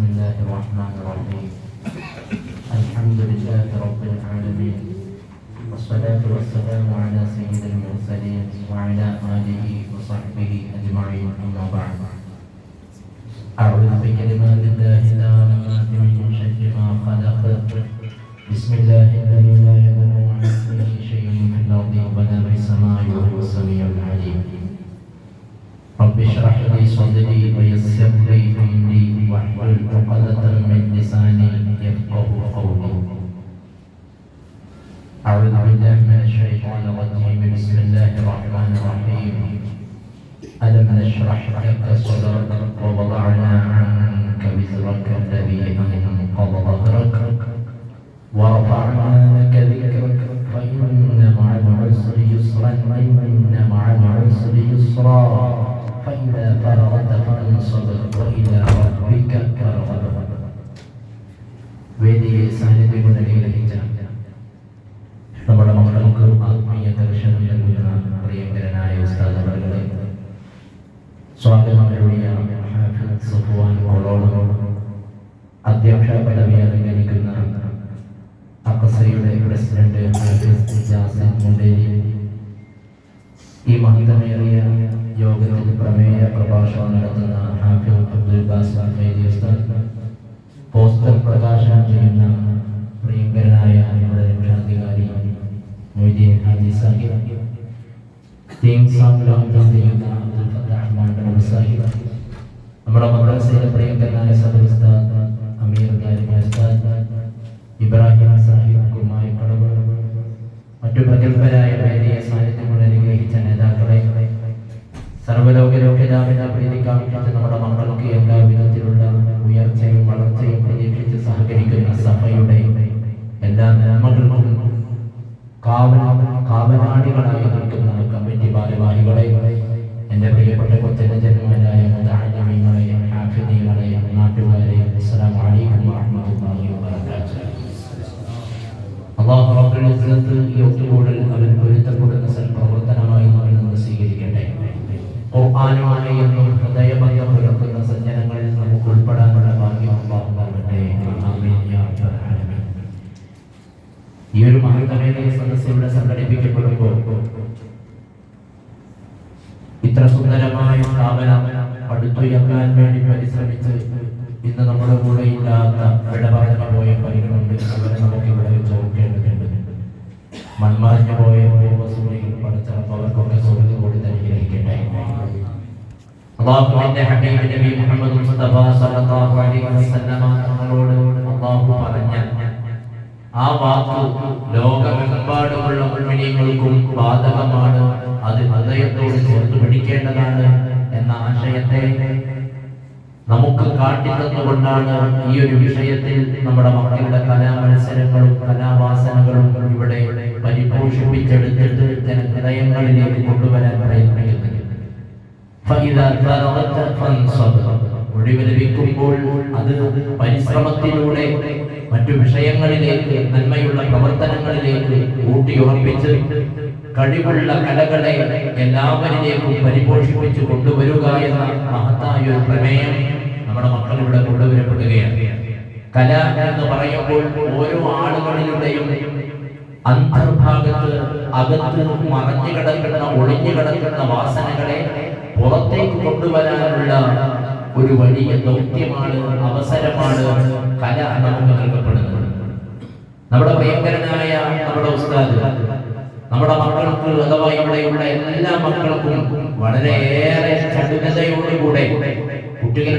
بسم الله الرحمن الرحيم. الحمد لله رب العالمين. والصلاة والسلام على سيد المرسلين وعلى آله وصحبه أجمعين أما بعد. أعوذ بكلمات الله التامات من شر ما خلق. بسم الله الذي لا يضر مع اسمه شيء في الأرض ولا في السماء وهو السميع العليم. رب اشرح لي صدري ويسر لي أمري. واحلل عقدة من لساني يفقه قولي. أعوذ بالله من الشيطان الرجيم. بسم الله الرحمن الرحيم. ألم نشرح لك صدرك ووضعنا عنك وزرك الذي أنقض ظهرك. ورفعنا لك ذكرك فإن مع العسر يسرا. إن ഹാഫിദ് സഫ്വാൻ കോളോളം അധ്യക്ഷ പദവി അലങ്കരിക്കുന്ന അക്കസയുടെ പ്രസിഡന്റ് ഈ മഹിതമേറിയ യോഗത്തിൽ പ്രമേയ പ്രഭാഷണം നടത്തുന്ന ഹാഫിദ് അബ്ദുൽ ബാസ് പോസ്റ്റർ പ്രകാശനം ചെയ്യുന്ന പ്രിയങ്കരനായ നമ്മുടെ രക്ഷാധികാരി മൊയ്തീൻ ഹാജി സാഹിബ് തീം സോങ് ചെയ്യുന്ന സാഹിബ്. നമ്മുടെ മദ്രസയിലെ പ്രിയങ്കരനായ സദർ ഉസ്താദ് അമീർ ഇബ്രാഹിം സാഹിബ് കുമായി കടവ് മറ്റു പ്രഗത്ഭരായ വേദിയെ സാന്നിധ്യങ്ങൾ അനുഗ്രഹിച്ച നേതാക്കളെ സർവലോക ലോകരാവിന പ്രീതി കാണിച്ച് നമ്മുടെ മക്കൾക്ക് എല്ലാ വിധത്തിലുള്ള ഉയർച്ചയും വളർച്ചയും പ്രതീക്ഷിച്ച് സഹകരിക്കുന്ന സഭയുടെ എല്ലാ നന്മകൾക്കും കാവൽ നിൽക്കുന്ന കമ്മിറ്റി ഭാരവാഹികളെ എന്റെ പ്രിയപ്പെട്ട കൊച്ചനജന്മാരായ മുതാലിമീങ്ങളെ ഹാഫിദീങ്ങളെ നാട്ടുകാരെ അസ്സലാമു അലൈക്കും വറഹ്മത്തുള്ളാഹി വബറകാതുഹു. അല്ലാഹു റബ്ബുൽ ഇസ്സത്ത് ഒത്തുകൂടൽ അവൻ പൊരുത്തപ്പെടുന്ന സൽപ്രവർത്തനമായി നമ്മിൽ നമ്മൾ സ്വീകരിക്കട്ടെ. ഖുർആനുമായി എന്നും ഹൃദയബന്ധം പുലർത്തുന്ന സജ്ജനങ്ങളിൽ നമുക്ക് ഉൾപ്പെടാനുള്ള ഭാഗ്യം അള്ളാഹു നൽകട്ടെ. ആമീൻ യാ റബ്ബൽ ആലമീൻ. ഈ ഒരു മഹത്തമേറിയ ഇത്ര സുന്ദരമായ സ്ഥാപനം പടുത്തുയർത്താൻ വേണ്ടി പരിശ്രമിച്ച് ഇന്ന് നമ്മുടെ കൂടെ ഇല്ലാത്ത വിട പോയ പലരുണ്ട് അവരെ നമുക്ക് ഇവിടെ വെച്ച് ഓർക്കേണ്ടതുണ്ട്. മൺമറഞ്ഞു പോയ പൂർവസൂരികൾ പഠിച്ചപ്പോൾ അവർക്കൊക്കെ സ്വർഗം കൂടി അനുഗ്രഹിക്കട്ടെ അള്ളാഹുവിന്റെ ഹബീബ് നബി മുഹമ്മദ് മുസ്തഫ സല്ലല്ലാഹു അലൈഹി വസല്ലമ നമ്മളോട് അള്ളാഹു പറഞ്ഞ ആ വാക്ക് ലോകമെമ്പാടുമുള്ള മുഴുവനീകൾക്കും ബാധകമാണ്. അത് ഹൃദയത്തോട് ചേർത്ത് പിടിക്കേണ്ടതാണ് എന്ന ആശയത്തെ നമുക്ക് കാട്ടിത്തന്നുകൊണ്ടാണ് ഈ ഒരു വിഷയത്തിൽ നമ്മുടെ മക്കളുടെ കലാമത്സരങ്ങളും കലാവാസനകളും ഇവിടെ പരിപോഷിപ്പിച്ചെടുത്തിട്ട് ജനഹൃദയങ്ങളിലേക്ക് കൊണ്ടുവരാൻ പ്രയത്നിക്കുന്നത്. ഒഴിവ് ലഭിക്കുമ്പോൾ അത് പരിശ്രമത്തിലൂടെ മറ്റു വിഷയങ്ങളിലേക്ക് നന്മയുള്ള പ്രവർത്തനങ്ങളിലേക്ക് ഊട്ടിയുറപ്പിച്ച് കഴിവുള്ള കലകളെ എല്ലാവരിലേക്കും പരിപോഷിപ്പിച്ച് കൊണ്ടുവരിക എന്ന മഹത്തായ ഒരു പ്രമേയം നമ്മുടെ മക്കളിലൂടെ കൊണ്ടുവരപ്പെടുകയാണ്. കല എന്ന് പറയുമ്പോൾ ഓരോ ആളുകളിലൂടെയും അന്തർഭാഗത്ത് അകത്ത് മറഞ്ഞു കിടക്കുന്ന ഒളിഞ്ഞു കിടക്കുന്ന വാസനകളെ പുറത്തേക്ക് കൊണ്ടുവരാനുള്ള ഒരു വലിയ ദൗത്യമാണ് അവസരമാണ് കല നമുക്ക് നൽകപ്പെടുന്നത്. നമ്മുടെ പ്രിയങ്കരനായ നമ്മുടെ ഉസ്താദ് നമ്മുടെ മക്കൾക്ക് അഥവാ ഇവിടെയുള്ള എല്ലാ മക്കൾക്കും വളരെയേറെ ചടുലതയോടുകൂടെ കുട്ടികളുടെ